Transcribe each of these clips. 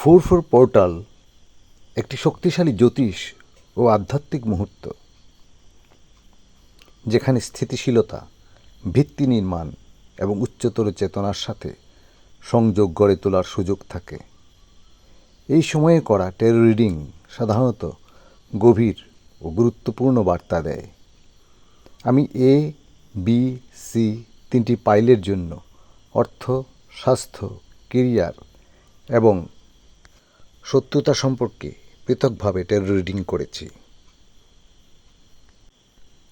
Four four portal একটি শক্তিশালী জ্যোতিষ ও আধ্যাত্মিক মুহূর্ত, যেখানে স্থিতিশীলতা, ভিত্তি নির্মাণ এবং উচ্চতর চেতনার সাথে সংযোগ গড়ে তোলার সুযোগ থাকে। এই সময়ে করা টেরো রিডিং সাধারণত গভীর ও গুরুত্বপূর্ণ বার্তা দেয়। আমি এ বি সি তিনটি পাইলের জন্য অর্থ, স্বাস্থ্য, কেরিয়ার এবং সত্যতা সম্পর্কে পৃথকভাবে টেরো রিডিং করেছি।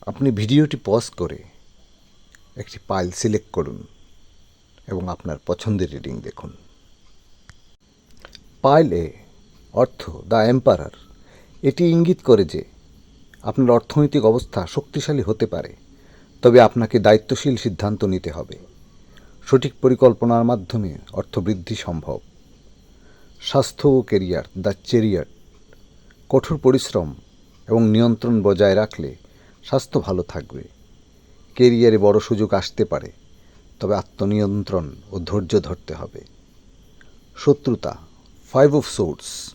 আপনি ভিডিওটি পজ করে একটি পাইল সিলেক্ট করুন এবং আপনার পছন্দের রিডিং দেখুন। পাইল এ অর্থ দ্য এম্পারার। এটি ইঙ্গিত করে যে আপনার অর্থনৈতিক অবস্থা শক্তিশালী হতে পারে, তবে আপনাকে দায়িত্বশীল সিদ্ধান্ত নিতে হবে। সঠিক পরিকল্পনার মাধ্যমে অর্থ বৃদ্ধি সম্ভব। স্বাস্থ্য ও কেরিয়ার, দ্য চেরিয়ার। কঠোর পরিশ্রম এবং নিয়ন্ত্রণ বজায় রাখলে স্বাস্থ্য ভালো থাকবে। কেরিয়ারে বড় সুযোগ আসতে পারে, তবে আত্মনিয়ন্ত্রণ ও ধৈর্য ধরতে হবে। শত্রুতা ফাইভ অফ সোর্স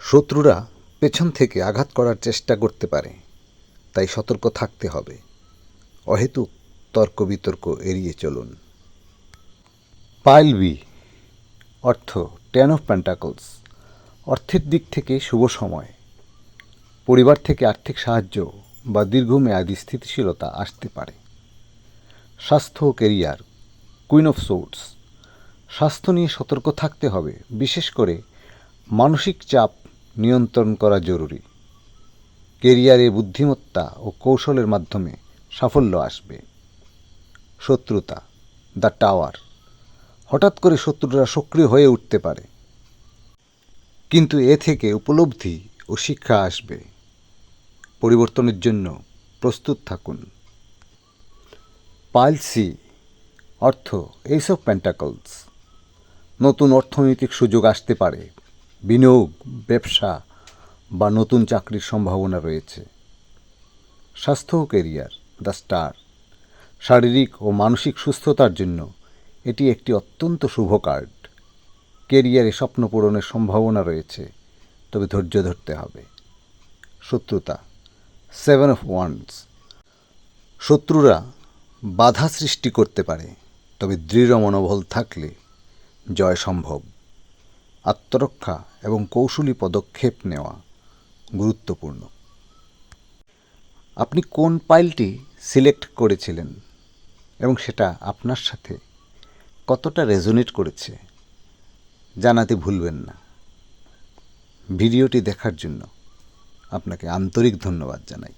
শত্রুরা পেছন থেকে আঘাত করার চেষ্টা করতে পারে, তাই সতর্ক থাকতে হবে। অহেতুক তর্ক বিতর্ক এড়িয়ে চলুন। পাইল বি অর্থ টেন অফ প্যান্টাকলস অর্থের দিক থেকে শুভ সময়, পরিবার থেকে আর্থিক সাহায্য বা দীর্ঘমেয়াদী স্থিতিশীলতা আসতে পারে। স্বাস্থ্য ও কেরিয়ার কুইন অফ সোর্টস স্বাস্থ্য নিয়ে সতর্ক থাকতে হবে, বিশেষ করে মানসিক চাপ নিয়ন্ত্রণ করা জরুরি। কেরিয়ারে বুদ্ধিমত্তা ও কৌশলের মাধ্যমে সাফল্য আসবে। শত্রুতা দ্য টাওয়ার হঠাৎ করে শত্রুরা সক্রিয় হয়ে উঠতে পারে। কিন্তু এ থেকে উপলব্ধি ও শিক্ষা আসবে। পরিবর্তনের জন্য প্রস্তুত থাকুন। পাইল সি, অর্থ এইস অফ প্যান্টাকলস নতুন অর্থনৈতিক সুযোগ আসতে পারে। বিনিয়োগ, ব্যবসা বা নতুন চাকরির সম্ভাবনা রয়েছে। স্বাস্থ্য ও কেরিয়ার দ্য স্টার শারীরিক ও মানসিক সুস্থতার জন্য এটি একটি অত্যন্ত শুভ কার্ড। কেরিয়ারে স্বপ্ন পূরণের সম্ভাবনা রয়েছে, তবে ধৈর্য ধরতে হবে। শত্রুতা সেভেন অফ ওয়ান্ডস শত্রুরা বাধা সৃষ্টি করতে পারে, তবে দৃঢ় মনোবল থাকলে জয় সম্ভব। আত্মরক্ষা এবং কৌশলী পদক্ষেপ নেওয়া গুরুত্বপূর্ণ। আপনি কোন পাইলটি সিলেক্ট করেছিলেন এবং সেটা আপনার সাথে কতটা রেজোনেট করেছে জানাতে ভুলবেন না। ভিডিওটি দেখার জন্য আপনাকে আন্তরিক ধন্যবাদ জানাই।